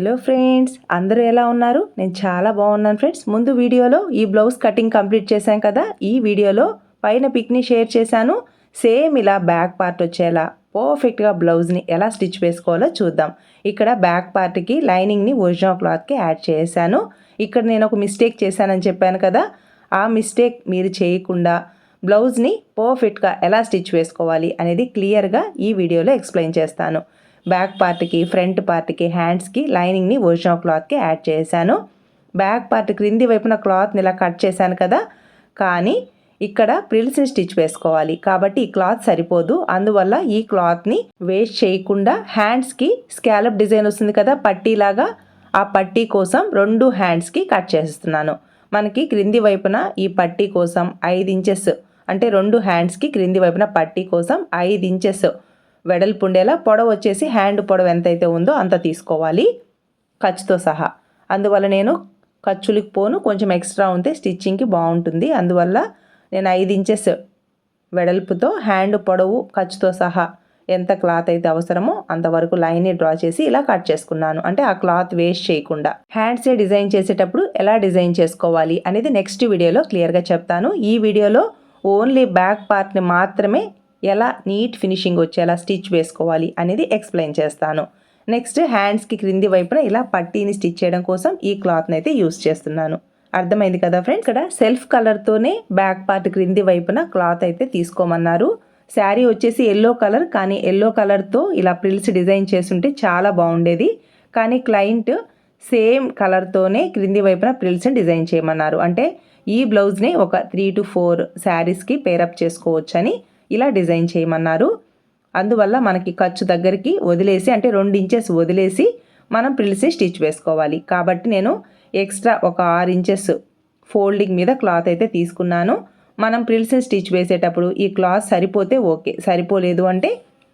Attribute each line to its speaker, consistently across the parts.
Speaker 1: Hello friends అందరూ ఎలా ఉన్నారు? నేను చాలా బాగున్నాను ఫ్రెండ్స్. ముందు వీడియోలో ఈ బ్లౌజ్ కటింగ్ కంప్లీట్ చేశాను కదా? ఈ వీడియోలో పైన పిక్ని షేర్ చేశాను. సేమ్ ఇలా బ్యాక్ పార్ట్ వచ్చేలా పర్ఫెక్ట్గా బ్లౌజ్ని ఎలా స్టిచ్ వేసుకోవాలో చూద్దాం. ఇక్కడ బ్యాక్ పార్ట్కి లైనింగ్ని ఒరిజినల్ క్లాత్కి యాడ్ చేశాను. ఇక్కడ నేను ఒక మిస్టేక్ చేశానని చెప్పాను కదా? ఆ మిస్టేక్ మీరు చేయకుండా బ్లౌజ్ని పర్ఫెక్ట్గా ఎలా స్టిచ్ వేసుకోవాలి అనేది క్లియర్గా ఈ వీడియోలో ఎక్స్ప్లెయిన్ చేస్తాను. బ్యాక్ పార్ట్కి ఫ్రంట్ పార్ట్కి హ్యాండ్స్కి లైనింగ్ని ఒరిజినల్ క్లాత్కి యాడ్ చేశాను. బ్యాక్ పార్ట్ క్రింది వైపున క్లాత్ని ఇలా కట్ చేశాను కదా? కానీ ఇక్కడ ప్రిల్స్ని స్టిచ్ వేసుకోవాలి. కాబట్టి ఈ క్లాత్ సరిపోదు. అందువల్ల ఈ క్లాత్ని వేస్ట్ చేయకుండా హ్యాండ్స్కి స్కాలప్ డిజైన్ వస్తుంది కదా? పట్టీలాగా ఆ పట్టీ కోసం రెండు హ్యాండ్స్కి కట్ చేస్తున్నాను. మనకి క్రింది వైపున ఈ పట్టీ కోసం ఐదు ఇంచెస్ అంటే రెండు హ్యాండ్స్కి క్రింది వైపున పట్టీ కోసం ఐదు ఇంచెస్ వెడల్పు ఉండేలా పొడవు వచ్చేసి హ్యాండ్ పొడవు ఎంతైతే ఉందో అంత తీసుకోవాలి ఖర్చుతో సహా. అందువల్ల నేను ఖర్చులకు పోను కొంచెం ఎక్స్ట్రా ఉంటే స్టిచ్చింగ్కి బాగుంటుంది. అందువల్ల నేను ఐదు ఇంచెస్ వెడల్పుతో హ్యాండ్ పొడవు ఖర్చుతో సహా ఎంత క్లాత్ అయితే అవసరమో అంతవరకు లైన్ని డ్రా చేసి ఇలా కట్ చేసుకున్నాను. అంటే ఆ క్లాత్ వేస్ట్ చేయకుండా. హ్యాండ్సే డిజైన్ చేసేటప్పుడు ఎలా డిజైన్ చేసుకోవాలి అనేది నెక్స్ట్ వీడియోలో క్లియర్గా చెప్తాను. ఈ వీడియోలో ఓన్లీ బ్యాక్ పార్ట్ని మాత్రమే ఎలా నీట్ ఫినిషింగ్ వచ్చేలా స్టిచ్ వేసుకోవాలి అనేది ఎక్స్ప్లెయిన్ చేస్తాను. నెక్స్ట్ హ్యాండ్స్కి క్రింది వైపున ఇలా పట్టీని స్టిచ్ చేయడం కోసం ఈ క్లాత్ని అయితే యూస్ చేస్తున్నాను. అర్థమైంది కదా ఫ్రెండ్స్? ఇక్కడ సెల్ఫ్ కలర్తోనే బ్యాక్ పార్ట్ క్రింది వైపున క్లాత్ అయితే తీసుకోమన్నారు. శారీ వచ్చేసి ఎల్లో కలర్ కానీ ఎల్లో కలర్తో ఇలా ప్రిల్స్ డిజైన్ చేస్తుంటే చాలా బాగుండేది. కానీ క్లయింట్ సేమ్ కలర్తోనే క్రింది వైపున ప్రిల్స్ని డిజైన్ చేయమన్నారు. అంటే ఈ బ్లౌజ్ని ఒక త్రీ టు ఫోర్ శారీస్కి పేరప్ చేసుకోవచ్చని ఇలా డిజైన్ చేయమన్నారు. అందువల్ల మనకి ఖర్చు దగ్గరికి వదిలేసి అంటే రెండు ఇంచెస్ వదిలేసి మనం పిలిసి స్టిచ్ వేసుకోవాలి. కాబట్టి నేను ఎక్స్ట్రా ఒక ఆరు ఇంచెస్ ఫోల్డింగ్ మీద క్లాత్ అయితే తీసుకున్నాను. మనం ప్రిల్స్ స్టిచ్ వేసేటప్పుడు ఈ క్లాత్ సరిపోతే ఓకే సరిపోలేదు అంటే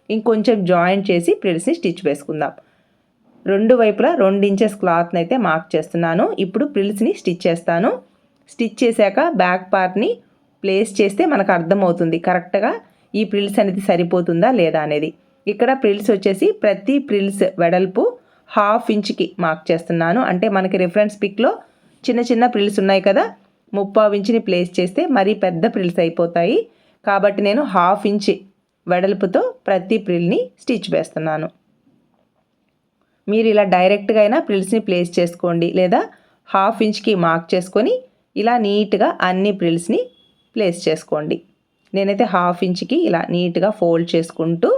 Speaker 1: ఇంకొంచెం జాయింట్ చేసి ప్రిల్స్ని స్టిచ్ వేసుకుందాం. రెండు వైపులా రెండు ఇంచెస్ క్లాత్ని అయితే మార్క్ చేస్తున్నాను. ఇప్పుడు ప్రిల్స్ని స్టిచ్ చేస్తాను. స్టిచ్ చేశాక బ్యాక్ పార్ట్ని ప్లేస్ చేస్తే మనకు అర్థమవుతుంది కరెక్ట్గా ఈ ప్రిల్స్ అనేది సరిపోతుందా లేదా అనేది. ఇక్కడ ప్రిల్స్ వచ్చేసి ప్రతి ప్రిల్స్ వెడల్పు హాఫ్ ఇంచ్కి మార్క్ చేస్తున్నాను. అంటే మనకి రిఫరెన్స్ పిక్లో చిన్న చిన్న ప్రిల్స్ ఉన్నాయి కదా ముప్పావు ఇంచుని ప్లేస్ చేస్తే మరీ పెద్ద ప్రిల్స్ అయిపోతాయి. కాబట్టి నేను హాఫ్ ఇంచ్ వెడల్పుతో ప్రతి ప్రిల్ని స్టిచ్ వేస్తున్నాను. మీరు ఇలా డైరెక్ట్గా అయినా ప్రిల్స్ని ప్లేస్ చేసుకోండి లేదా హాఫ్ ఇంచ్కి మార్క్ చేసుకొని ఇలా నీట్గా అన్ని ప్రిల్స్ని ప్లేస్ చేసుకోండి. నేనైతే హాఫ్ ఇంచ్కి ఇలా నీట్గా ఫోల్డ్ చేసుకుంటూ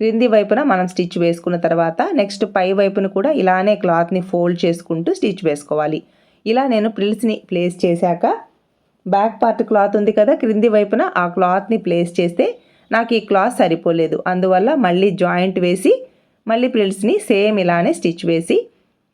Speaker 1: క్రింది వైపున మనం స్టిచ్ వేసుకున్న తర్వాత నెక్స్ట్ పై వైపున కూడా ఇలానే క్లాత్ని ఫోల్డ్ చేసుకుంటూ స్టిచ్ వేసుకోవాలి. ఇలా నేను ప్రిల్స్ని ప్లేస్ చేశాక బ్యాక్ పార్ట్ క్లాత్ ఉంది కదా క్రింది వైపున ఆ క్లాత్ని ప్లేస్ చేస్తే నాకు ఈ క్లాత్ సరిపోలేదు. అందువల్ల మళ్ళీ జాయింట్ వేసి మళ్ళీ ప్రిల్స్ని సేమ్ ఇలానే స్టిచ్ వేసి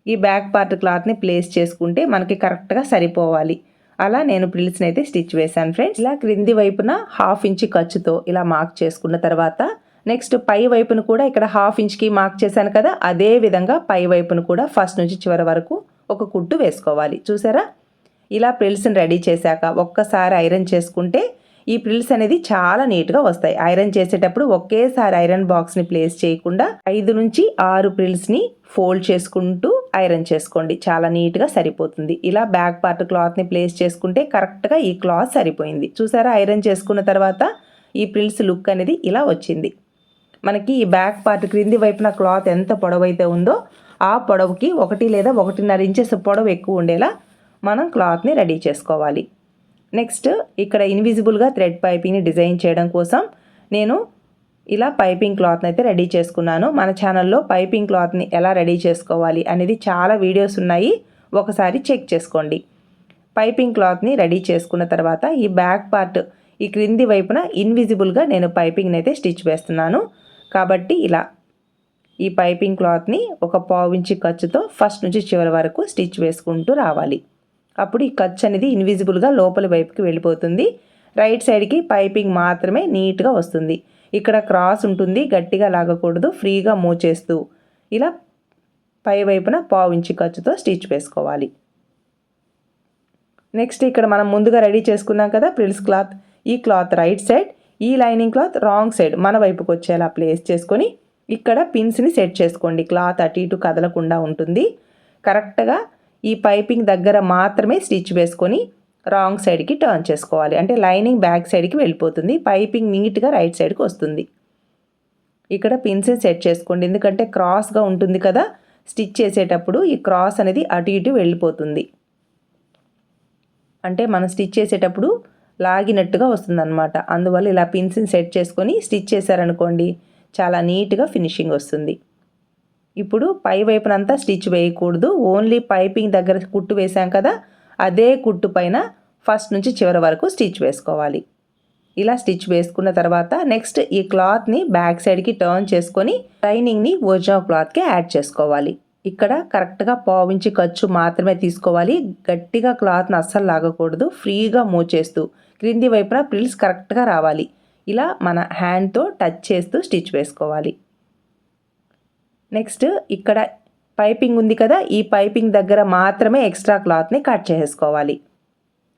Speaker 1: ఈ బ్యాక్ పార్ట్ క్లాత్ని ప్లేస్ చేసుకుంటే మనకి కరెక్ట్గా సరిపోవాలి. అలా నేను ప్రిల్స్ని అయితే స్టిచ్ వేశాను ఫ్రెండ్స్. ఇలా క్రింది వైపున హాఫ్ ఇంచ్ ఖర్చుతో ఇలా మార్క్ చేసుకున్న తర్వాత నెక్స్ట్ పై వైపును కూడా ఇక్కడ హాఫ్ ఇంచ్కి మార్క్ చేశాను కదా అదే విధంగా పై వైపును కూడా ఫస్ట్ నుంచి చివరి వరకు ఒక కుట్టు వేసుకోవాలి. చూసారా? ఇలా ప్రిల్స్ని రెడీ చేశాక ఒక్కసారి ఐరన్ చేసుకుంటే ఈ ప్రిల్స్ అనేది చాలా నీట్గా వస్తాయి. ఐరన్ చేసేటప్పుడు ఒకేసారి ఐరన్ బాక్స్ని ప్లేస్ చేయకుండా ఐదు నుంచి ఆరు ప్రిల్స్ని ఫోల్డ్ చేసుకుంటూ ఐరన్ చేసుకోండి. చాలా నీట్గా సరిపోతుంది. ఇలా బ్యాక్ పార్ట్ క్లాత్ని ప్లేస్ చేసుకుంటే కరెక్ట్గా ఈ క్లాత్ సరిపోయింది. చూసారా? ఐరన్ చేసుకున్న తర్వాత ఈ ప్రిల్స్ లుక్ అనేది ఇలా వచ్చింది. మనకి ఈ బ్యాక్ పార్ట్ క్రింది వైపున క్లాత్ ఎంత పొడవైతే ఉందో ఆ పొడవుకి ఒకటి లేదా ఒకటిన్నర ఇంచెస్ పొడవు ఎక్కువ ఉండేలా మనం క్లాత్ని రెడీ చేసుకోవాలి. నెక్స్ట్ ఇక్కడ ఇన్విజిబుల్గా థ్రెడ్ పైపింగ్ని డిజైన్ చేయడం కోసం నేను ఇలా పైపింగ్ క్లాత్ని అయితే రెడీ చేసుకున్నాను. మన ఛానల్లో పైపింగ్ క్లాత్ని ఎలా రెడీ చేసుకోవాలి అనేది చాలా వీడియోస్ ఉన్నాయి. ఒకసారి చెక్ చేసుకోండి. పైపింగ్ క్లాత్ని రెడీ చేసుకున్న తర్వాత ఈ బ్యాక్ పార్ట్ ఈ క్రింది వైపున ఇన్విజిబుల్గా నేను పైపింగ్ని అయితే స్టిచ్ వేస్తున్నాను. కాబట్టి ఇలా ఈ పైపింగ్ క్లాత్ని ఒక పావు ఖర్చుతో ఫస్ట్ నుంచి చివరి వరకు స్టిచ్ వేసుకుంటూ రావాలి. అప్పుడు ఈ ఖర్చు అనేది ఇన్విజిబుల్గా లోపలి వైపుకి వెళ్ళిపోతుంది. రైట్ సైడ్కి పైపింగ్ మాత్రమే నీట్గా వస్తుంది. ఇక్కడ క్రాస్ ఉంటుంది గట్టిగా లాగకూడదు ఫ్రీగా మూవ్ చేస్తూ ఇలా పై వైపున పావు ఇంచి ఖర్చుతో స్టిచ్ వేసుకోవాలి. నెక్స్ట్ ఇక్కడ మనం ముందుగా రెడీ చేసుకున్నాం కదా ప్రిల్స్ క్లాత్. ఈ క్లాత్ రైట్ సైడ్ ఈ లైనింగ్ క్లాత్ రాంగ్ సైడ్ మన వైపుకు వచ్చేలా ప్లేస్ చేసుకొని ఇక్కడ పిన్స్ని సెట్ చేసుకోండి. క్లాత్ అటు ఇటు కదలకుండా ఉంటుంది. కరెక్ట్గా ఈ పైపింగ్ దగ్గర మాత్రమే స్టిచ్ వేసుకొని రాంగ్ సైడ్కి టర్న్ చేసుకోవాలి. అంటే లైనింగ్ బ్యాక్ సైడ్కి వెళ్ళిపోతుంది. పైపింగ్ నీట్గా రైట్ సైడ్కి వస్తుంది. ఇక్కడ పిన్స్ సెట్ చేసుకోండి. ఎందుకంటే క్రాస్గా ఉంటుంది కదా స్టిచ్ చేసేటప్పుడు ఈ క్రాస్ అనేది అటు ఇటు వెళ్ళిపోతుంది. అంటే మనం స్టిచ్ చేసేటప్పుడు లాగినట్టుగా వస్తుందన్నమాట. అందువల్ల ఇలా పిన్స్ని సెట్ చేసుకొని స్టిచ్ చేశారనుకోండి చాలా నీట్గా ఫినిషింగ్ వస్తుంది. ఇప్పుడు పై వైపునంతా స్టిచ్ వేయకూడదు. ఓన్లీ పైపింగ్ దగ్గర కుట్టు వేసాం కదా అదే కుట్టు పైన ఫస్ట్ నుంచి చివరి వరకు స్టిచ్ వేసుకోవాలి. ఇలా స్టిచ్ వేసుకున్న తర్వాత నెక్స్ట్ ఈ క్లాత్ని బ్యాక్ సైడ్కి టర్న్ చేసుకొని లైనింగ్ని ఒరిజినల్ క్లాత్కి యాడ్ చేసుకోవాలి. ఇక్కడ కరెక్ట్గా పావించి ఖర్చు మాత్రమే తీసుకోవాలి. గట్టిగా క్లాత్ని అస్సలు లాగకూడదు. ఫ్రీగా మూవ్ చేస్తూ క్రింది వైపున ప్రిల్స్ కరెక్ట్గా రావాలి. ఇలా మన హ్యాండ్తో టచ్ చేస్తూ స్టిచ్ వేసుకోవాలి. నెక్స్ట్ ఇక్కడ పైపింగ్ ఉంది కదా ఈ పైపింగ్ దగ్గర మాత్రమే ఎక్స్ట్రా క్లాత్ని కట్ చేసుకోవాలి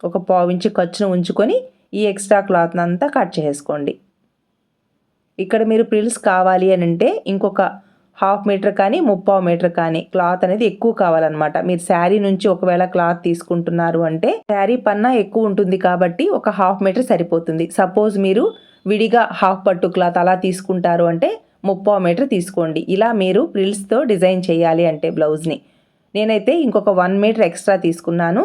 Speaker 1: ఒక పావించి ఖర్చును ఉంచుకొని ఈ ఎక్స్ట్రా క్లాత్ని అంతా కట్ చేసుకోండి ఇక్కడ మీరు ప్రిల్స్ కావాలి అని అంటే ఇంకొక హాఫ్ మీటర్ కానీ ముప్పావు మీటర్ కానీ క్లాత్ అనేది ఎక్కువ కావాలన్నమాట. మీరు శారీ నుంచి ఒకవేళ క్లాత్ తీసుకుంటున్నారు అంటే శారీ పన్నా ఎక్కువ ఉంటుంది కాబట్టి ఒక హాఫ్ మీటర్ సరిపోతుంది. సపోజ్ మీరు విడిగా హాఫ్ పట్టు క్లాత్ అలా తీసుకుంటారు అంటే ముప్పావు మీటర్ తీసుకోండి. ఇలా మీరు ప్రిల్స్తో డిజైన్ చేయాలి అంటే బ్లౌజ్ని నేనైతే ఇంకొక వన్ మీటర్ ఎక్స్ట్రా తీసుకున్నాను.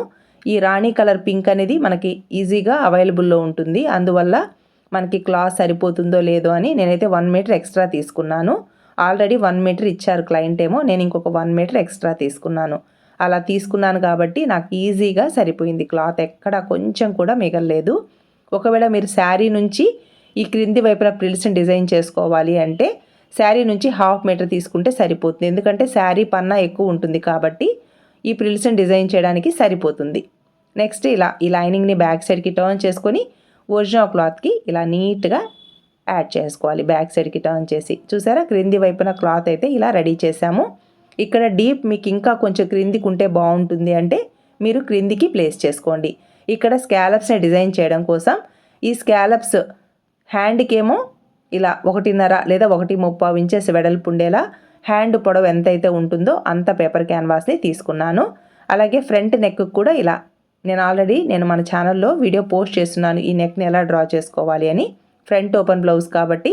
Speaker 1: ఈ రాణి కలర్ పింక్ అనేది మనకి ఈజీగా అవైలబుల్లో ఉంటుంది. అందువల్ల మనకి క్లాత్ సరిపోతుందో లేదో అని నేనైతే వన్ మీటర్ ఎక్స్ట్రా తీసుకున్నాను. ఆల్రెడీ వన్ మీటర్ ఇచ్చారు క్లయింట్ ఏమో. నేను ఇంకొక వన్ మీటర్ ఎక్స్ట్రా తీసుకున్నాను. అలా తీసుకున్నాను కాబట్టి నాకు ఈజీగా సరిపోయింది క్లాత్. ఎక్కడ కొంచెం కూడా మిగలలేదు. ఒకవేళ మీరు శారీ నుంచి ఈ క్రింది వైపున ప్రిల్స్ని డిజైన్ చేసుకోవాలి అంటే శారీ నుంచి హాఫ్ మీటర్ తీసుకుంటే సరిపోతుంది. ఎందుకంటే శారీ పన్నా ఎక్కువ ఉంటుంది కాబట్టి ఈ ప్రిల్స్ని డిజైన్ చేయడానికి సరిపోతుంది. నెక్స్ట్ ఇలా ఈ లైనింగ్ని బ్యాక్ సైడ్కి టర్న్ చేసుకొని ఒరిజినల్ క్లాత్కి ఇలా నీట్గా యాడ్ చేసుకోవాలి. బ్యాక్ సైడ్కి టర్న్ చేసి. చూసారా? క్రింది వైపున క్లాత్ అయితే ఇలా రెడీ చేసాము ఇక్కడ డీప్ మీకు ఇంకా కొంచెం క్రిందికి ఉంటే బాగుంటుంది అంటే మీరు క్రిందికి ప్లేస్ చేసుకోండి. ఇక్కడ స్కాలప్స్ని డిజైన్ చేయడం కోసం ఈ స్కాలప్స్ హ్యాండ్కి ఏమో ఇలా ఒకటిన్నర లేదా ఒకటి ముప్పావు ఇంచెస్ వెడల్పు ఉండేలా హ్యాండ్ పొడవు ఎంతైతే ఉంటుందో అంత పేపర్ క్యాన్వాస్ని తీసుకున్నాను. అలాగే ఫ్రంట్ నెక్ కూడా ఇలా. నేను ఆల్రెడీ నేను మన ఛానల్లో వీడియో పోస్ట్ చేస్తున్నాను ఈ నెక్ని ఎలా డ్రా చేసుకోవాలి అని. ఫ్రంట్ ఓపెన్ బ్లౌజ్ కాబట్టి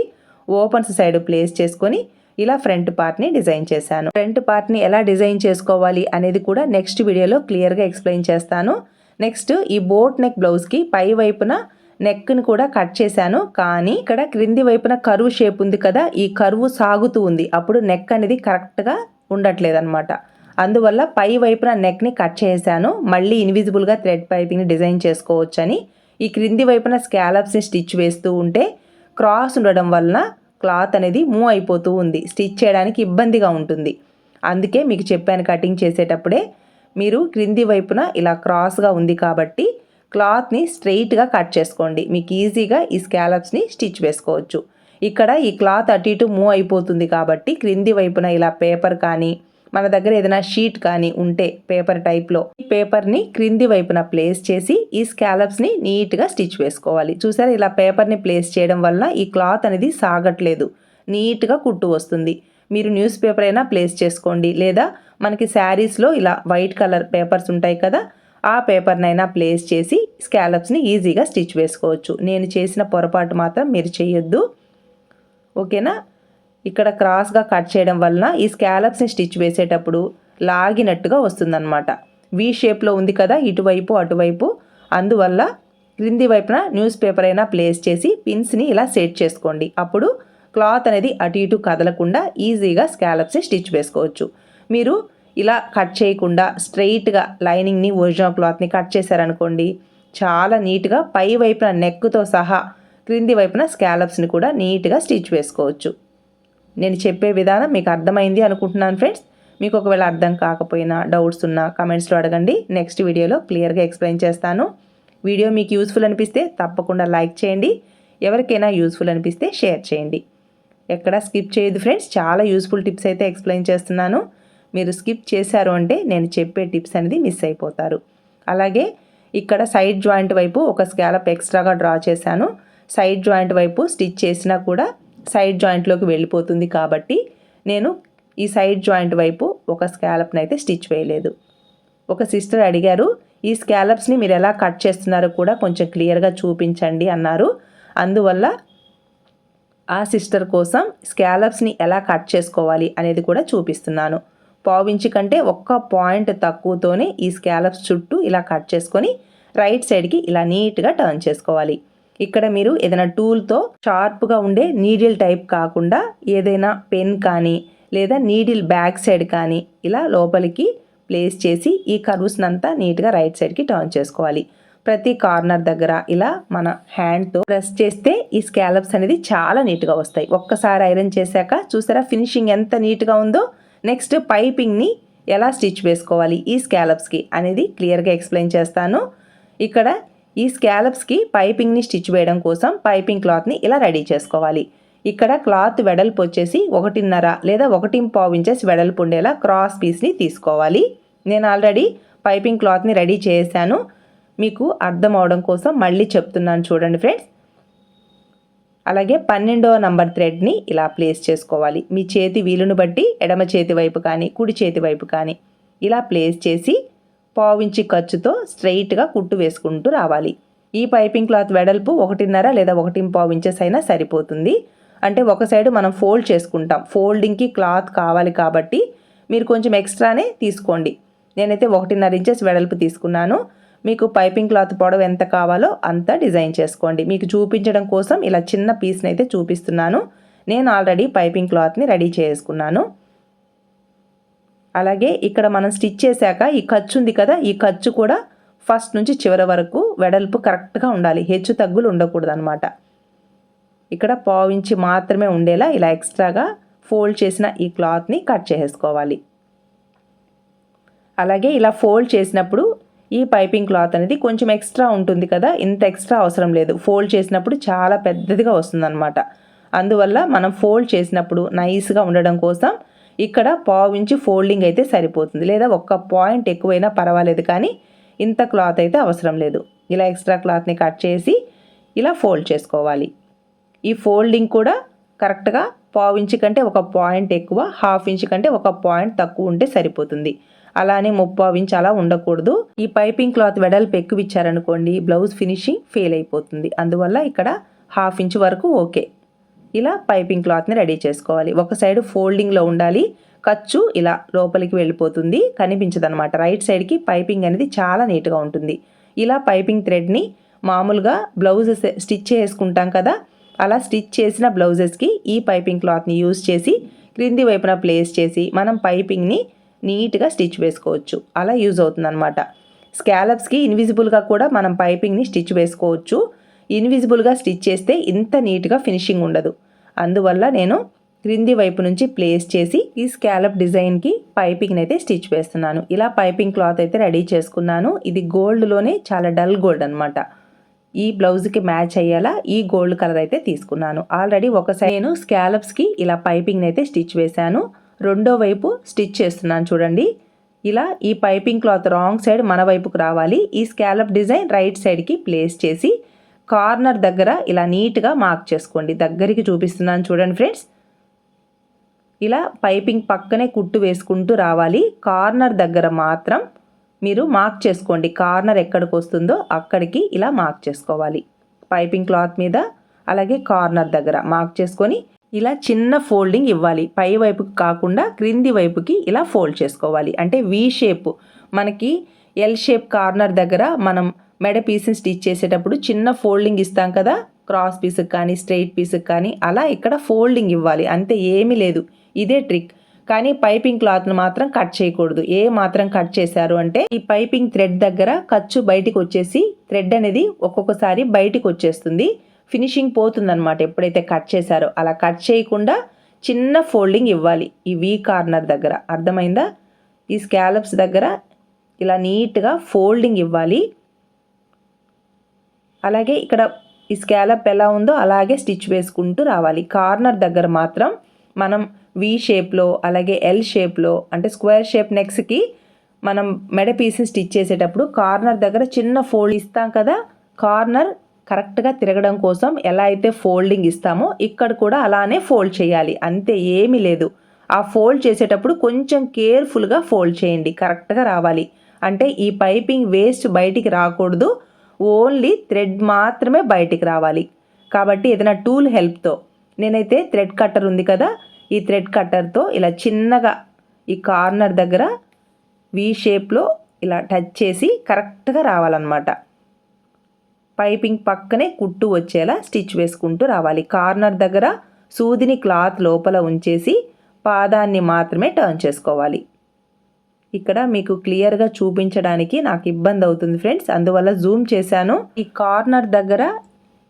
Speaker 1: ఓపెన్స్ సైడ్ ప్లేస్ చేసుకొని ఇలా ఫ్రంట్ పార్ట్ని డిజైన్ చేశాను. ఫ్రంట్ పార్ట్ని ఎలా డిజైన్ చేసుకోవాలి అనేది కూడా నెక్స్ట్ వీడియోలో క్లియర్గా ఎక్స్ప్లెయిన్ చేస్తాను. నెక్స్ట్ ఈ బోట్ నెక్ బ్లౌజ్కి పై వైపున నెక్ని కూడా కట్ చేశాను. కానీ ఇక్కడ క్రింది వైపున కరువు షేప్ ఉంది కదా ఈ కరువు సాగుతూ ఉంది. అప్పుడు నెక్ అనేది కరెక్ట్గా ఉండట్లేదు అనమాట అందువల్ల పై వైపున నెక్ని కట్ చేశాను. మళ్ళీ ఇన్విజిబుల్గా థ్రెడ్ పైపింగ్ని డిజైన్ చేసుకోవచ్చని. ఈ క్రింది వైపున స్కాలప్స్ని స్టిచ్ వేస్తూ ఉంటే క్రాస్ ఉండడం వలన క్లాత్ అనేది మూవ్ అయిపోతూ ఉంది. స్టిచ్ చేయడానికి ఇబ్బందిగా ఉంటుంది. అందుకే మీకు చెప్పాను కటింగ్ చేసేటప్పుడే మీరు క్రింది వైపున ఇలా క్రాస్గా ఉంది కాబట్టి క్లాత్ని స్ట్రెయిట్గా కట్ చేసుకోండి. మీకు ఈజీగా ఈ స్కాలప్స్ని స్టిచ్ వేసుకోవచ్చు. ఇక్కడ ఈ క్లాత్ అటు ఇటు మూవ్ అయిపోతుంది కాబట్టి క్రింది వైపున ఇలా పేపర్ కానీ మన దగ్గర ఏదైనా షీట్ కానీ ఉంటే పేపర్ టైప్లో ఈ పేపర్ని క్రింది వైపున ప్లేస్ చేసి ఈ స్కాలప్స్ని నీట్గా స్టిచ్ వేసుకోవాలి. చూసారా? ఇలా పేపర్ని ప్లేస్ చేయడం వల్ల ఈ క్లాత్ అనేది సాగట్లేదు. నీట్గా కుట్టు వస్తుంది. మీరు న్యూస్ పేపర్ అయినా ప్లేస్ చేసుకోండి. లేదా మనకి శారీస్లో ఇలా వైట్ కలర్ పేపర్స్ ఉంటాయి కదా ఆ పేపర్నైనా ప్లేస్ చేసి స్కాలప్స్ని ఈజీగా స్టిచ్ వేసుకోవచ్చు. నేను చేసిన పొరపాటు మాత్రం మీరు చేయొద్దు. ఓకేనా? ఇక్కడ క్రాస్గా కట్ చేయడం వలన ఈ స్కాలప్స్ని స్టిచ్ వేసేటప్పుడు లాగినట్టుగా వస్తుందన్నమాట. వి షేప్లో ఉంది కదా ఇటువైపు అటువైపు. అందువల్ల క్రింది వైపున న్యూస్ పేపర్ అయినా ప్లేస్ చేసి పిన్స్ని ఇలా సెట్ చేసుకోండి. అప్పుడు క్లాత్ అనేది అటు ఇటు కదలకుండా ఈజీగా స్కాలప్స్ని స్టిచ్ వేసుకోవచ్చు. మీరు ఇలా కట్ చేయకుండా స్ట్రైట్గా లైనింగ్ని ఒరిజినల్ క్లాత్ని కట్ చేశారనుకోండి చాలా నీట్గా పై వైపున నెక్తో సహా క్రింది వైపున స్కాలప్స్ని కూడా నీట్గా స్టిచ్ వేసుకోవచ్చు. నేను చెప్పే విధానం మీకు అర్థమైంది అనుకుంటున్నాను ఫ్రెండ్స్. మీకు ఒకవేళ అర్థం కాకపోయినా డౌట్స్ ఉన్నా కమెంట్స్లో అడగండి. నెక్స్ట్ వీడియోలో క్లియర్గా ఎక్స్ప్లెయిన్ చేస్తాను. వీడియో మీకు యూస్ఫుల్ అనిపిస్తే తప్పకుండా లైక్ చేయండి. ఎవరికైనా యూస్ఫుల్ అనిపిస్తే షేర్ చేయండి. ఎక్కడ స్కిప్ చేయదు ఫ్రెండ్స్. చాలా యూస్ఫుల్ టిప్స్ అయితే ఎక్స్ప్లెయిన్ చేస్తున్నాను. మీరు స్కిప్ చేశారు అంటే నేను చెప్పే టిప్స్ అనేది మిస్ అయిపోతారు. అలాగే ఇక్కడ సైడ్ జాయింట్ వైపు ఒక స్కాలప్ ఎక్స్ట్రాగా డ్రా చేశాను. సైడ్ జాయింట్ వైపు స్టిచ్ చేసినా కూడా సైడ్ జాయింట్లోకి వెళ్ళిపోతుంది కాబట్టి నేను ఈ సైడ్ జాయింట్ వైపు ఒక స్కాలప్ని అయితే స్టిచ్ వేయలేదు. ఒక సిస్టర్ అడిగారు ఈ స్కాలప్స్ని మీరు ఎలా కట్ చేస్తున్నారో కూడా కొంచెం క్లియర్గా చూపించండి అన్నారు. అందువల్ల ఆ సిస్టర్ కోసం స్కాలప్స్ని ఎలా కట్ చేసుకోవాలి అనేది కూడా చూపిస్తున్నాను. పావించి కంటే ఒక్క పాయింట్ తక్కువతోనే ఈ స్కాలప్స్ చుట్టూ ఇలా కట్ చేసుకొని రైట్ సైడ్కి ఇలా నీట్గా టర్న్ చేసుకోవాలి. ఇక్కడ మీరు ఏదైనా టూల్తో షార్ప్గా ఉండే నీడిల్ టైప్ కాకుండా ఏదైనా పెన్ కానీ లేదా నీడిల్ బ్యాక్ సైడ్ కానీ ఇలా లోపలికి ప్లేస్ చేసి ఈ కర్వ్స్నంతా నీట్గా రైట్ సైడ్కి టర్న్ చేసుకోవాలి. ప్రతి కార్నర్ దగ్గర ఇలా మన హ్యాండ్తో ప్రెస్ చేస్తే ఈ స్కాలప్స్ అనేది చాలా నీట్గా వస్తాయి. ఒక్కసారి ఐరన్ చేశాక చూసారా ఫినిషింగ్ ఎంత నీట్గా ఉందో? నెక్స్ట్ పైపింగ్ని ఎలా స్టిచ్ వేసుకోవాలి ఈ స్కాలప్స్కి అనేది క్లియర్గా ఎక్స్ప్లెయిన్ చేస్తాను. ఇక్కడ ఈ స్కాలప్స్కి పైపింగ్ని స్టిచ్ వేయడం కోసం పైపింగ్ క్లాత్ని ఇలా రెడీ చేసుకోవాలి. ఇక్కడ క్లాత్ వెడల్పు వచ్చేసి ఒకటిన్నర లేదా ఒకటి పావు ఇంచెస్ వెడల్పు ఉండేలా క్రాస్ పీస్ని తీసుకోవాలి. నేను ఆల్రెడీ పైపింగ్ క్లాత్ని రెడీ చేశాను. మీకు అర్థం అవడం కోసం మళ్ళీ చెప్తున్నాను చూడండి ఫ్రెండ్స్. అలాగే పన్నెండవ నంబర్ థ్రెడ్ని ఇలా ప్లేస్ చేసుకోవాలి. మీ చేతి వీలును బట్టి ఎడమ చేతి వైపు కానీ కుడి చేతి వైపు కానీ ఇలా ప్లేస్ చేసి పావించి ఖర్చుతో స్ట్రైట్గా కుట్టు వేసుకుంటూ రావాలి. ఈ పైపింగ్ క్లాత్ వెడల్పు ఒకటిన్నర లేదా ఒకటి పావు ఇంచెస్ అయినా సరిపోతుంది. అంటే ఒక సైడ్ మనం ఫోల్డ్ చేసుకుంటాం. ఫోల్డింగ్కి క్లాత్ కావాలి కాబట్టి మీరు కొంచెం ఎక్స్ట్రానే తీసుకోండి. నేనైతే ఒకటిన్నర ఇంచెస్ వెడల్పు తీసుకున్నాను. మీకు పైపింగ్ క్లాత్ పొడవు ఎంత కావాలో అంత డిజైన్ చేసుకోండి. మీకు చూపించడం కోసం ఇలా చిన్న పీస్ని అయితే చూపిస్తున్నాను. నేను ఆల్రెడీ పైపింగ్ క్లాత్ని రెడీ చేసుకున్నాను. అలాగే ఇక్కడ మనం స్టిచ్ చేశాక ఈ ఖర్చు ఉంది కదా ఈ ఖర్చు కూడా ఫస్ట్ నుంచి చివరి వరకు వెడల్పు కరెక్ట్గా ఉండాలి. హెచ్చు తగ్గులు ఉండకూడదు అనమాట ఇక్కడ పావించి మాత్రమే ఉండేలా ఇలా ఎక్స్ట్రాగా ఫోల్డ్ చేసిన ఈ క్లాత్ని కట్ చేసుకోవాలి. అలాగే ఇలా ఫోల్డ్ చేసినప్పుడు ఈ పైపింగ్ క్లాత్ అనేది కొంచెం ఎక్స్ట్రా ఉంటుంది కదా ఇంత ఎక్స్ట్రా అవసరం లేదు. ఫోల్డ్ చేసినప్పుడు చాలా పెద్దదిగా వస్తుందన్నమాట. అందువల్ల మనం ఫోల్డ్ చేసినప్పుడు నైస్గా ఉండడం కోసం ఇక్కడ పావించి ఫోల్డింగ్ అయితే సరిపోతుంది. లేదా ఒక్క పాయింట్ ఎక్కువైనా పర్వాలేదు కానీ ఇంత క్లాత్ అయితే అవసరం లేదు. ఇలా ఎక్స్ట్రా క్లాత్ని కట్ చేసి ఇలా ఫోల్డ్ చేసుకోవాలి. ఈ ఫోల్డింగ్ కూడా కరెక్ట్గా పావు ఇంచు కంటే ఒక పాయింట్ ఎక్కువ హాఫ్ ఇంచ్ కంటే ఒక పాయింట్ తక్కువ ఉంటే సరిపోతుంది. అలానే ముప్పావు ఇంచ్ అలా ఉండకూడదు. ఈ పైపింగ్ క్లాత్ వెడల్పు ఎక్కువ ఇచ్చారనుకోండి బ్లౌజ్ ఫినిషింగ్ ఫెయిల్ అయిపోతుంది. అందువల్ల ఇక్కడ హాఫ్ ఇంచ్ వరకు ఓకే. ఇలా పైపింగ్ క్లాత్ని రెడీ చేసుకోవాలి. ఒక సైడ్ ఫోల్డింగ్లో ఉండాలి. ఖర్చు ఇలా లోపలికి వెళ్ళిపోతుంది. కనిపించదు అనమాట రైట్ సైడ్కి పైపింగ్ అనేది చాలా నీట్గా ఉంటుంది. ఇలా పైపింగ్ థ్రెడ్ని మామూలుగా బ్లౌజెస్ స్టిచ్ చేసుకుంటాం కదా అలా స్టిచ్ చేసిన బ్లౌజెస్కి ఈ పైపింగ్ క్లాత్ని యూజ్ చేసి క్రింది వైపున ప్లేస్ చేసి మనం పైపింగ్ని నీట్గా స్టిచ్ వేసుకోవచ్చు. అలా యూజ్ అవుతుందన్నమాట. స్కాలప్స్కి ఇన్విజిబుల్గా కూడా మనం పైపింగ్ని స్టిచ్ వేసుకోవచ్చు. ఇన్విజిబుల్గా స్టిచ్ చేస్తే ఇంత నీట్గా ఫినిషింగ్ ఉండదు. అందువల్ల నేను క్రింది వైపు నుంచి ప్లేస్ చేసి ఈ స్కాలప్ డిజైన్కి పైపింగ్ని అయితే స్టిచ్ వేస్తున్నాను. ఇలా పైపింగ్ క్లాత్ అయితే రెడీ చేసుకున్నాను. ఇది గోల్డ్లోనే చాలా డల్ గోల్డ్ అనమాట ఈ బ్లౌజ్కి మ్యాచ్ అయ్యేలా ఈ గోల్డ్ కలర్ అయితే తీసుకున్నాను. ఆల్రెడీ ఒకసారి నేను స్కాలప్స్కి ఇలా పైపింగ్ని అయితే స్టిచ్ వేశాను. రెండో వైపు స్టిచ్ చేస్తున్నాను చూడండి. ఇలా ఈ పైపింగ్ క్లాత్ రాంగ్ సైడ్ మన వైపుకు రావాలి. ఈ స్కాలప్ డిజైన్ రైట్ సైడ్కి ప్లేస్ చేసి కార్నర్ దగ్గర ఇలా నీట్గా మార్క్ చేసుకోండి. దగ్గరికి చూపిస్తున్నాను చూడండి ఫ్రెండ్స్. ఇలా పైపింగ్ పక్కనే కుట్టు వేసుకుంటూ రావాలి. కార్నర్ దగ్గర మాత్రం మీరు మార్క్ చేసుకోండి. కార్నర్ ఎక్కడికి వస్తుందో అక్కడికి ఇలా మార్క్ చేసుకోవాలి. పైపింగ్ క్లాత్ మీద అలాగే కార్నర్ దగ్గర మార్క్ చేసుకొని ఇలా చిన్న ఫోల్డింగ్ ఇవ్వాలి. పై వైపుకి కాకుండా క్రింది వైపుకి ఇలా ఫోల్డ్ చేసుకోవాలి. అంటే వి షేప్ మనకి ఎల్ షేప్ కార్నర్ దగ్గర మనం మెడ పీస్ని స్టిచ్ చేసేటప్పుడు చిన్న ఫోల్డింగ్ ఇస్తాం కదా. క్రాస్ పీస్కి కానీ స్ట్రైట్ పీస్కి కానీ అలా ఇక్కడ ఫోల్డింగ్ ఇవ్వాలి. అంతే ఏమీ లేదు. ఇదే ట్రిక్ కానీ పైపింగ్ క్లాత్ను మాత్రం కట్ చేయకూడదు. ఏ మాత్రం కట్ చేశారు అంటే ఈ పైపింగ్ థ్రెడ్ దగ్గర ఖర్చు బయటికి వచ్చేసి థ్రెడ్ అనేది ఒక్కొక్కసారి బయటికి వచ్చేస్తుంది. ఫినిషింగ్ పోతుందన్నమాట. ఎప్పుడైతే కట్ చేశారో అలా కట్ చేయకుండా చిన్న ఫోల్డింగ్ ఇవ్వాలి ఈ వీ కార్నర్ దగ్గర. అర్థమైందా? ఈ స్కాలప్స్ దగ్గర ఇలా నీట్గా ఫోల్డింగ్ ఇవ్వాలి. అలాగే ఇక్కడ ఈ స్కాలప్ ఎలా ఉందో అలాగే స్టిచ్ వేసుకుంటూ రావాలి. కార్నర్ దగ్గర మాత్రం మనం వి షేప్లో అలాగే ఎల్ షేప్లో అంటే స్క్వేర్ షేప్ నెక్స్కి మనం మెడ పీస్ స్టిచ్ చేసేటప్పుడు కార్నర్ దగ్గర చిన్న ఫోల్డ్ ఇస్తాం కదా? కార్నర్ కరెక్ట్గా తిరగడం కోసం ఎలా అయితే ఫోల్డింగ్ ఇస్తామో ఇక్కడ కూడా అలానే ఫోల్డ్ చేయాలి. అంతే ఏమీ లేదు. ఆ ఫోల్డ్ చేసేటప్పుడు కొంచెం కేర్ఫుల్గా ఫోల్డ్ చేయండి. కరెక్ట్గా రావాలి. అంటే ఈ పైపింగ్ వేస్ట్ బయటికి రాకూడదు. ఓన్లీ థ్రెడ్ మాత్రమే బయటికి రావాలి. కాబట్టి ఏదైనా టూల్ హెల్ప్తో. నేనైతే థ్రెడ్ కట్టర్ ఉంది కదా ఈ థ్రెడ్ కట్టర్తో ఇలా చిన్నగా ఈ కార్నర్ దగ్గర వీ షేప్లో ఇలా టచ్ చేసి కరెక్ట్గా రావాలన్నమాట. పైపింగ్ పక్కనే కుట్టు వచ్చేలా స్టిచ్ వేసుకుంటూ రావాలి. కార్నర్ దగ్గర సూదిని క్లాత్ లోపల ఉంచేసి పాదాన్ని మాత్రమే టర్న్ చేసుకోవాలి. ఇక్కడ మీకు క్లియర్గా చూపించడానికి నాకు ఇబ్బంది అవుతుంది ఫ్రెండ్స్. అందువల్ల జూమ్ చేశాను. ఈ కార్నర్ దగ్గర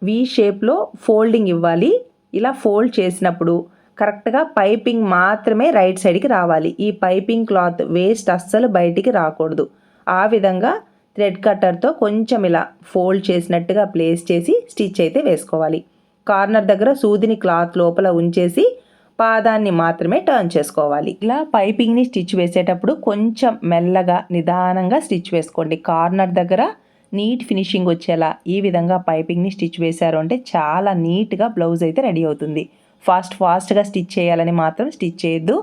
Speaker 1: వి షేప్లో ఫోల్డింగ్ ఇవ్వాలి. ఇలా ఫోల్డ్ చేసినప్పుడు కరెక్ట్గా పైపింగ్ మాత్రమే రైట్ సైడ్కి రావాలి. ఈ పైపింగ్ క్లాత్ వేస్ట్ అస్సలు బయటికి రాకూడదు. ఆ విధంగా థ్రెడ్ కట్టర్తో కొంచెం ఇలా ఫోల్డ్ చేసినట్టుగా ప్లేస్ చేసి స్టిచ్ అయితే వేసుకోవాలి. కార్నర్ దగ్గర సూదిని క్లాత్ లోపల ఉంచేసి పాదాన్ని మాత్రమే టర్న్ చేసుకోవాలి. ఇలా పైపింగ్ని స్టిచ్ వేసేటప్పుడు కొంచెం మెల్లగా నిదానంగా స్టిచ్ వేసుకోండి. కార్నర్ దగ్గర నీట్ ఫినిషింగ్ వచ్చేలా ఈ విధంగా పైపింగ్ని స్టిచ్ వేశారు అంటే చాలా నీట్గా బ్లౌజ్ అయితే రెడీ అవుతుంది. ఫాస్ట్ ఫాస్ట్గా స్టిచ్ చేయాలని మాత్రం స్టిచ్ చేయొద్దు.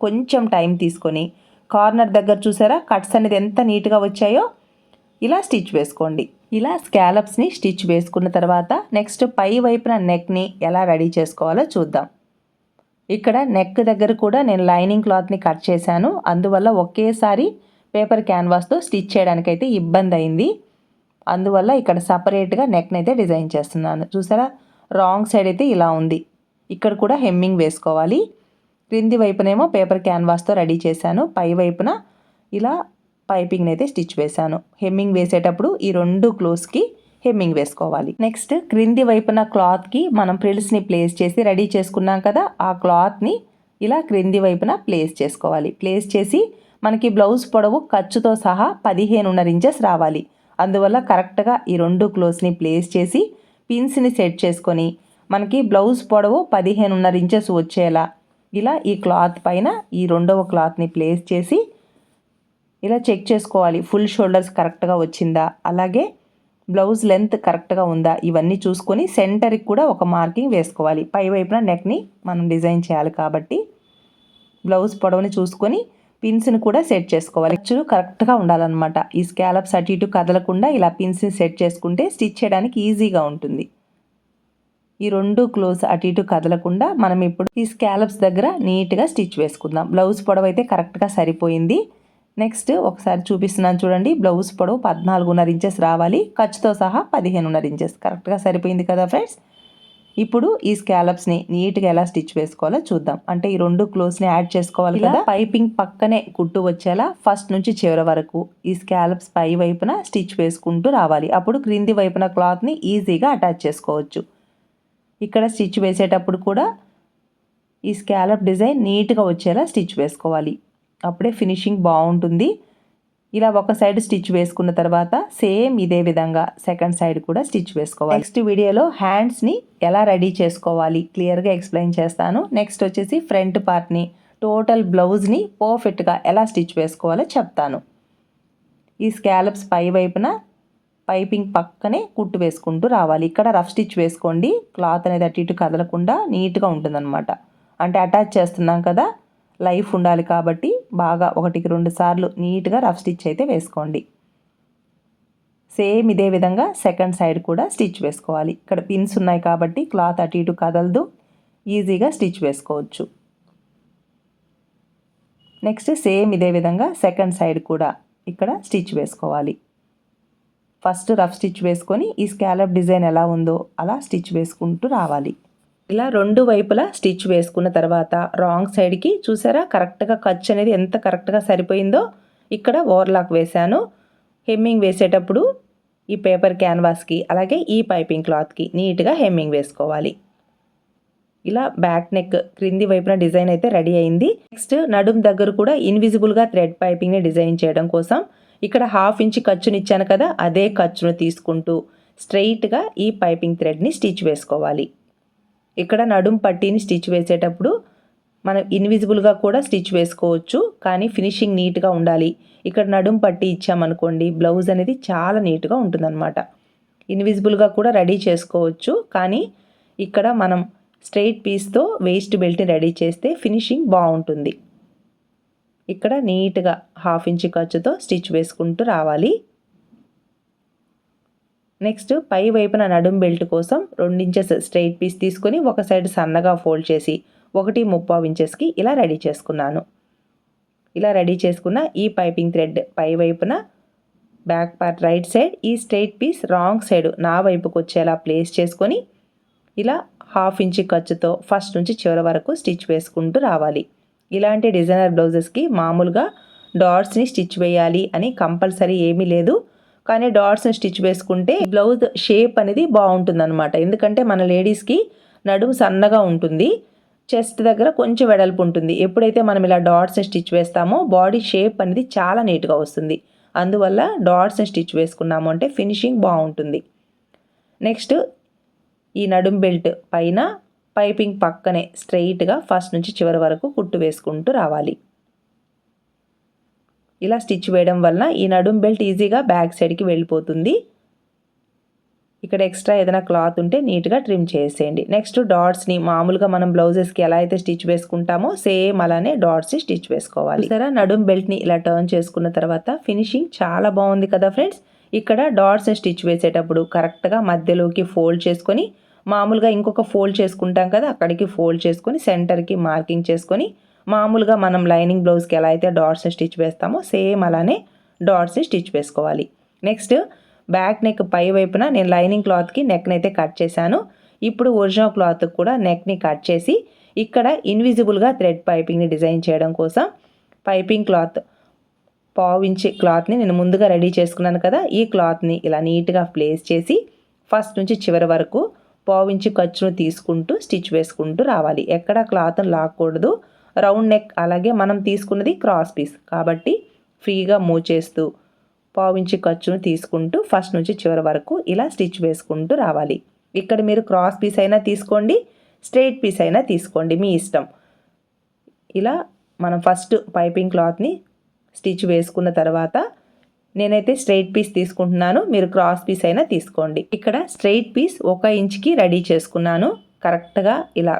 Speaker 1: కొంచెం టైం తీసుకొని. కార్నర్ దగ్గర చూసారా? కట్స్ అనేది ఎంత నీట్గా వచ్చాయో ఇలా స్టిచ్ వేసుకోండి. ఇలా స్కాలప్స్ని స్టిచ్ వేసుకున్న తర్వాత నెక్స్ట్ పై వైపున నెక్ని ఎలా రెడీ చేసుకోవాలో చూద్దాం. ఇక్కడ నెక్ దగ్గర కూడా నేను లైనింగ్ క్లాత్ని కట్ చేశాను. అందువల్ల ఒకేసారి పేపర్ క్యాన్వాస్తో స్టిచ్ చేయడానికైతే ఇబ్బంది అయింది. అందువల్ల ఇక్కడ సపరేట్గా నెక్ని అయితే డిజైన్ చేస్తున్నాను. చూసారా? రాంగ్ సైడ్ అయితే ఇలా ఉంది. ఇక్కడ కూడా హెమ్మింగ్ వేసుకోవాలి. క్రింది వైపునేమో పేపర్ క్యాన్వాస్తో రెడీ చేశాను. పై వైపున ఇలా పైపింగ్ని అయితే స్టిచ్ వేశాను. హెమ్మింగ్ వేసేటప్పుడు ఈ రెండు క్లోజ్కి హెమ్మింగ్ వేసుకోవాలి. నెక్స్ట్ క్రింది వైపున క్లాత్కి మనం ప్రిల్స్ని ప్లేస్ చేసి రెడీ చేసుకున్నాం కదా ఆ క్లాత్ని ఇలా క్రింది వైపున ప్లేస్ చేసుకోవాలి. ప్లేస్ చేసి మనకి బ్లౌజ్ పొడవు ఖర్చుతో సహా పదిహేనున్నర ఇంచెస్ రావాలి. అందువల్ల కరెక్ట్గా ఈ రెండు క్లోత్స్ని ప్లేస్ చేసి పిన్స్ని సెట్ చేసుకొని మనకి బ్లౌజ్ పొడవు పదిహేనున్నర ఇంచెస్ వచ్చేలా ఇలా ఈ క్లాత్ పైన ఈ రెండవ క్లాత్ని ప్లేస్ చేసి ఇలా చెక్ చేసుకోవాలి. ఫుల్ షోల్డర్స్ కరెక్ట్గా వచ్చిందా? అలాగే బ్లౌజ్ లెంత్ కరెక్ట్గా ఉందా? ఇవన్నీ చూసుకొని సెంటర్కి కూడా ఒక మార్కింగ్ వేసుకోవాలి. పై వైపున నెక్ని మనం డిజైన్ చేయాలి కాబట్టి బ్లౌజ్ పొడవుని చూసుకొని పిన్స్ని కూడా సెట్ చేసుకోవాలి. ఖర్చులు కరెక్ట్గా ఉండాలన్నమాట. ఈ స్కాలప్స్ అటు ఇటు కదలకుండా ఇలా పిన్స్ని సెట్ చేసుకుంటే స్టిచ్ చేయడానికి ఈజీగా ఉంటుంది. ఈ రెండు క్లోజ్ అటు ఇటు కదలకుండా మనం ఇప్పుడు ఈ స్కాలప్స్ దగ్గర నీట్గా స్టిచ్ వేసుకుందాం. బ్లౌజ్ పొడవు అయితే కరెక్ట్గా సరిపోయింది. నెక్స్ట్ ఒకసారి చూపిస్తున్నాను చూడండి. బ్లౌజ్ పొడవు పద్నాలుగున్నర ఇంచెస్ రావాలి. ఖర్చుతో సహా పదిహేనున్నర ఇంచెస్ కరెక్ట్గా సరిపోయింది కదా ఫ్రెండ్స్ ఇప్పుడు ఈ స్కాలప్స్ని నీట్గా ఎలా స్టిచ్ వేసుకోవాలో చూద్దాం. అంటే ఈ రెండు క్లోజ్ని యాడ్ చేసుకోవాలి కదా. పైపింగ్ పక్కనే కుట్టు వచ్చేలా ఫస్ట్ నుంచి చివరి వరకు ఈ స్కాలప్స్ పై వైపున స్టిచ్ వేసుకుంటూ రావాలి. అప్పుడు క్రింది వైపున క్లాత్ని ఈజీగా అటాచ్ చేసుకోవచ్చు. ఇక్కడ స్టిచ్ వేసేటప్పుడు కూడా ఈ స్కాలప్ డిజైన్ నీట్గా వచ్చేలా స్టిచ్ వేసుకోవాలి. అప్పుడే ఫినిషింగ్ బాగుంటుంది. ఇలా ఒక సైడ్ స్టిచ్ వేసుకున్న తర్వాత సేమ్ ఇదే విధంగా సెకండ్ సైడ్ కూడా స్టిచ్ వేసుకోవాలి. నెక్స్ట్ వీడియోలో హ్యాండ్స్ని ఎలా రెడీ చేసుకోవాలి క్లియర్గా ఎక్స్ప్లెయిన్ చేస్తాను. నెక్స్ట్ వచ్చేసి ఫ్రంట్ పార్ట్ని టోటల్ బ్లౌజ్ని పర్ఫెక్ట్గా ఎలా స్టిచ్ వేసుకోవాలో చెప్తాను. ఈ స్కాలప్స్ పై వైపున పైపింగ్ పక్కనే కుట్టు వేసుకుంటూ రావాలి. ఇక్కడ రఫ్ స్టిచ్ వేసుకోండి. క్లాత్ అనేది అటు ఇటు కదలకుండా నీట్గా ఉంటుందన్నమాట. అంటే అటాచ్ చేస్తున్నాం కదా లైఫ్ ఉండాలి కాబట్టి బాగా ఒకటికి రెండు సార్లు నీట్గా రఫ్ స్టిచ్ అయితే వేసుకోండి. సేమ్ ఇదే విధంగా సెకండ్ సైడ్ కూడా స్టిచ్ వేసుకోవాలి. ఇక్కడ పిన్స్ ఉన్నాయి కాబట్టి క్లాత్ అటు ఇటు కదలదు. ఈజీగా స్టిచ్ వేసుకోవచ్చు. నెక్స్ట్ సేమ్ ఇదే విధంగా సెకండ్ సైడ్ కూడా ఇక్కడ స్టిచ్ వేసుకోవాలి. ఫస్ట్ రఫ్ స్టిచ్ వేసుకొని ఈ స్కాలప్ డిజైన్ ఎలా ఉందో అలా స్టిచ్ వేసుకుంటూ రావాలి. ఇలా రెండు వైపులా స్టిచ్ వేసుకున్న తర్వాత రాంగ్ సైడ్కి చూసారా? కరెక్ట్గా ఖర్చు అనేది ఎంత కరెక్ట్గా సరిపోయిందో ఇక్కడ ఓవర్లాక్ వేశాను. హెమ్మింగ్ వేసేటప్పుడు ఈ పేపర్ క్యాన్వాస్కి అలాగే ఈ పైపింగ్ క్లాత్కి నీట్గా హెమ్మింగ్ వేసుకోవాలి. ఇలా బ్యాక్ నెక్ క్రింది వైపున డిజైన్ అయితే రెడీ అయింది. నెక్స్ట్ నడుం దగ్గర కూడా ఇన్విజిబుల్గా థ్రెడ్ పైపింగ్ని డిజైన్ చేయడం కోసం ఇక్కడ హాఫ్ ఇంచ్ ఖర్చునిచ్చాను కదా అదే ఖర్చును తీసుకుంటూ స్ట్రైట్గా ఈ పైపింగ్ థ్రెడ్ని స్టిచ్ వేసుకోవాలి. ఇక్కడ నడుం పట్టీని స్టిచ్ వేసేటప్పుడు మనం ఇన్విజిబుల్గా కూడా స్టిచ్ వేసుకోవచ్చు కానీ ఫినిషింగ్ నీట్గా ఉండాలి. ఇక్కడ నడుం పట్టి ఇచ్చామనుకోండి బ్లౌజ్ అనేది చాలా నీట్గా ఉంటుందన్నమాట. ఇన్విజిబుల్గా కూడా రెడీ చేసుకోవచ్చు కానీ ఇక్కడ మనం స్ట్రైట్ పీస్తో వేస్ట్ బెల్ట్ని రెడీ చేస్తే ఫినిషింగ్ బాగుంటుంది. ఇక్కడ నీట్గా హాఫ్ ఇంచ్ ఖర్చుతో స్టిచ్ వేసుకుంటూ రావాలి. నెక్స్ట్ పై వైపున నడుం బెల్ట్ కోసం రెండు ఇంచెస్ స్ట్రైట్ పీస్ తీసుకొని ఒక సైడ్ సన్నగా ఫోల్డ్ చేసి ఒకటి ముప్పావు ఇంచెస్కి ఇలా రెడీ చేసుకున్నాను. ఇలా రెడీ చేసుకున్న ఈ పైపింగ్ థ్రెడ్ పై వైపున బ్యాక్ పార్ట్ రైట్ సైడ్ ఈ స్ట్రైట్ పీస్ రాంగ్ సైడ్ నా వైపుకు వచ్చేలా ప్లేస్ చేసుకొని ఇలా హాఫ్ ఇంచ్ ఖర్చుతో ఫస్ట్ నుంచి చివరి వరకు స్టిచ్ వేసుకుంటూ రావాలి. ఇలాంటి డిజైనర్ బ్లౌజెస్కి మామూలుగా డాట్స్ని స్టిచ్ వేయాలి అని కంపల్సరీ ఏమీ లేదు. కానీ డాట్స్ని స్టిచ్ వేసుకుంటే బ్లౌజ్ షేప్ అనేది బాగుంటుంది అనమాట ఎందుకంటే మన లేడీస్కి నడుము సన్నగా ఉంటుంది. చెస్ట్ దగ్గర కొంచెం వెడల్పు ఉంటుంది. ఎప్పుడైతే మనం ఇలా డాట్స్ని స్టిచ్ వేస్తామో బాడీ షేప్ అనేది చాలా నీట్గా వస్తుంది. అందువల్ల డాట్స్ని స్టిచ్ వేసుకున్నాము అంటే ఫినిషింగ్ బాగుంటుంది. నెక్స్ట్ ఈ నడుం బెల్ట్ పైన పైపింగ్ పక్కనే స్ట్రెయిట్గా ఫస్ట్ నుంచి చివరి వరకు కుట్టు వేసుకుంటూ రావాలి. ఇలా స్టిచ్ వేయడం వలన ఈ నడుం బెల్ట్ ఈజీగా బ్యాక్ సైడ్కి వెళ్ళిపోతుంది. ఇక్కడ ఎక్స్ట్రా ఏదైనా క్లాత్ ఉంటే నీట్గా ట్రిమ్ చేసేయండి. నెక్స్ట్ డాట్స్ని మామూలుగా మనం బ్లౌజెస్కి ఎలా అయితే స్టిచ్ వేసుకుంటామో సేమ్ అలానే డాట్స్ని స్టిచ్ వేసుకోవాలి. సరే నడుం బెల్ట్ని ఇలా టర్న్ చేసుకున్న తర్వాత ఫినిషింగ్ చాలా బాగుంది కదా ఫ్రెండ్స్ ఇక్కడ డాట్స్ని స్టిచ్ వేసేటప్పుడు కరెక్ట్గా మధ్యలోకి ఫోల్డ్ చేసుకొని మామూలుగా ఇంకొక ఫోల్డ్ చేసుకుంటాం కదా అక్కడికి ఫోల్డ్ చేసుకొని సెంటర్కి మార్కింగ్ చేసుకొని మామూలుగా మనం లైనింగ్ బ్లౌజ్కి ఎలా అయితే డాట్స్ స్టిచ్ వేస్తామో సేమ్ అలానే డాట్స్ని స్టిచ్ వేసుకోవాలి. నెక్స్ట్ బ్యాక్ నెక్ పై వైపున నేను లైనింగ్ క్లాత్కి నెక్ని అయితే కట్ చేశాను. ఇప్పుడు ఒరిజినల్ క్లాత్ కూడా నెక్ని కట్ చేసి ఇక్కడ ఇన్విజిబుల్గా థ్రెడ్ పైపింగ్ని డిజైన్ చేయడం కోసం పైపింగ్ క్లాత్ పావు క్లాత్ని నేను ముందుగా రెడీ చేసుకున్నాను కదా ఈ క్లాత్ని ఇలా నీట్గా ప్లేస్ చేసి ఫస్ట్ నుంచి చివరి వరకు పావించి ఖర్చును తీసుకుంటూ స్టిచ్ వేసుకుంటూ రావాలి. ఎక్కడ క్లాత్ని లాక్కూడదు. రౌండ్ నెక్ అలాగే మనం తీసుకున్నది క్రాస్ పీస్. కాబట్టి ఫ్రీగా మూవ్ చేస్తూ పావించి ఖర్చును తీసుకుంటూ ఫస్ట్ నుంచి చివరి వరకు ఇలా స్టిచ్ వేసుకుంటూ రావాలి. ఇక్కడ మీరు క్రాస్ పీస్ అయినా తీసుకోండి స్ట్రైట్ పీస్ అయినా తీసుకోండి మీ ఇష్టం. ఇలా మనం ఫస్ట్ పైపింగ్ క్లాత్ని స్టిచ్ వేసుకున్న తర్వాత నేనైతే స్ట్రైట్ పీస్ తీసుకుంటున్నాను మీరు క్రాస్ పీస్ అయినా తీసుకోండి. ఇక్కడ స్ట్రైట్ పీస్ ఒక ఇంచ్కి రెడీ చేసుకున్నాను. కరెక్ట్గా ఇలా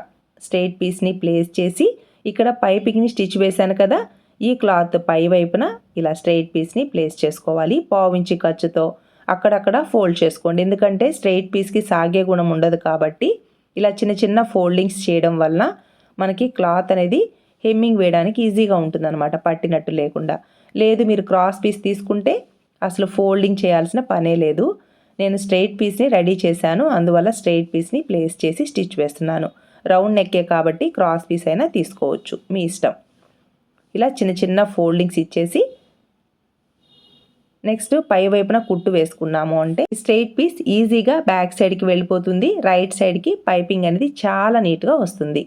Speaker 1: స్ట్రైట్ పీస్ని ప్లేస్ చేసి ఇక్కడ పైపింగ్ని స్టిచ్ వేశాను కదా ఈ క్లాత్ పై వైపున ఇలా స్ట్రైట్ పీస్ని ప్లేస్ చేసుకోవాలి పావించి ఖర్చుతో అక్కడక్కడ ఫోల్డ్ చేసుకోండి. ఎందుకంటే స్ట్రైట్ పీస్కి సాగే గుణం ఉండదు కాబట్టి ఇలా చిన్న చిన్న ఫోల్డింగ్స్ చేయడం వలన మనకి క్లాత్ అనేది హెమ్మింగ్ వేయడానికి ఈజీగా ఉంటుందన్నమాట పట్టినట్టు లేకుండా. లేదు మీరు క్రాస్ పీస్ తీసుకుంటే అసలు ఫోల్డింగ్ చేయాల్సిన పనే లేదు. నేను స్ట్రైట్ పీస్ని రెడీ చేశాను అందువల్ల స్ట్రైట్ పీస్ని ప్లేస్ చేసి స్టిచ్ వేస్తున్నాను. రౌండ్ నెక్కే కాబట్టి క్రాస్ పీస్ అయినా తీసుకోవచ్చు. మీ ఇష్టం. ఇలా చిన్న చిన్న ఫోల్డింగ్స్ ఇచ్చేసి నెక్స్ట్ పై వైపున కుట్టు వేసుకున్నాము అంటే స్ట్రైట్ పీస్ ఈజీగా బ్యాక్ సైడ్కి వెళ్ళిపోతుంది. రైట్ సైడ్కి పైపింగ్ అనేది చాలా నీట్గా వస్తుంది.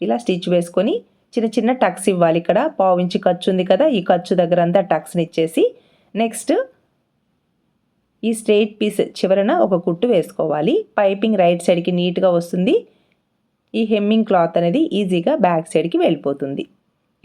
Speaker 1: ఇలా స్టిచ్ వేసుకొని చిన్న చిన్న టక్స్ ఇవ్వాలి ఇక్కడ. పావించి ఖర్చు ఉంది కదా ఈ ఖర్చు దగ్గర అంతా టక్స్ని ఇచ్చేసి నెక్స్ట్ ఈ స్ట్రెయిట్ పీస్ చివరన ఒక కుట్టు వేసుకోవాలి. పైపింగ్ రైట్ సైడ్కి నీట్గా వస్తుంది. ఈ హెమ్మింగ్ క్లాత్ అనేది ఈజీగా బ్యాక్ సైడ్కి వెళ్ళిపోతుంది.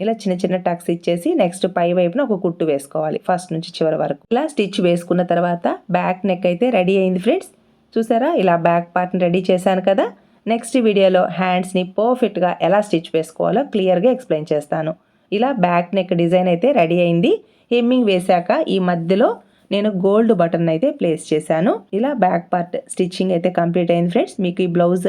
Speaker 1: ఇలా చిన్న చిన్న టక్స్ ఇచ్చేసి నెక్స్ట్ పై వైపున ఒక కుట్టు వేసుకోవాలి ఫస్ట్ నుంచి చివరి వరకు. ఇలా స్టిచ్ వేసుకున్న తర్వాత బ్యాక్ నెక్ అయితే రెడీ అయింది ఫ్రెండ్స్. చూసారా? ఇలా బ్యాక్ పార్ట్ని రెడీ చేశాను కదా. నెక్స్ట్ వీడియోలో హ్యాండ్స్ని పర్ఫెక్ట్గా ఎలా స్టిచ్ వేసుకోవాలో క్లియర్గా ఎక్స్ప్లెయిన్ చేస్తాను. ఇలా బ్యాక్ నెక్ డిజైన్ అయితే రెడీ అయింది. హెమ్మింగ్ వేశాక ఈ మధ్యలో నేను గోల్డ్ బటన్ అయితే ప్లేస్ చేశాను. ఇలా బ్యాక్ పార్ట్ స్టిచ్చింగ్ అయితే కంప్లీట్ అయింది ఫ్రెండ్స్. మీకు ఈ బ్లౌజ్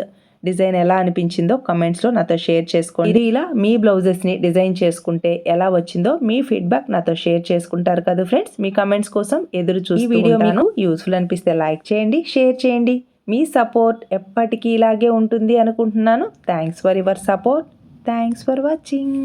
Speaker 1: డిజైన్ ఎలా అనిపించిందో కమెంట్స్లో నాతో షేర్ చేసుకోండి. ఇది ఇలా మీ బ్లౌజెస్ని డిజైన్ చేసుకుంటే ఎలా వచ్చిందో మీ ఫీడ్బ్యాక్ నాతో షేర్ చేసుకుంటారు కదా ఫ్రెండ్స్? మీ కమెంట్స్ కోసం ఎదురు చూసి వీడియో మీకు యూస్ఫుల్ అనిపిస్తే లైక్ చేయండి షేర్ చేయండి. మీ సపోర్ట్ ఎప్పటికీ ఇలాగే ఉంటుంది అనుకుంటున్నాను. Thanks for your support thanks for watching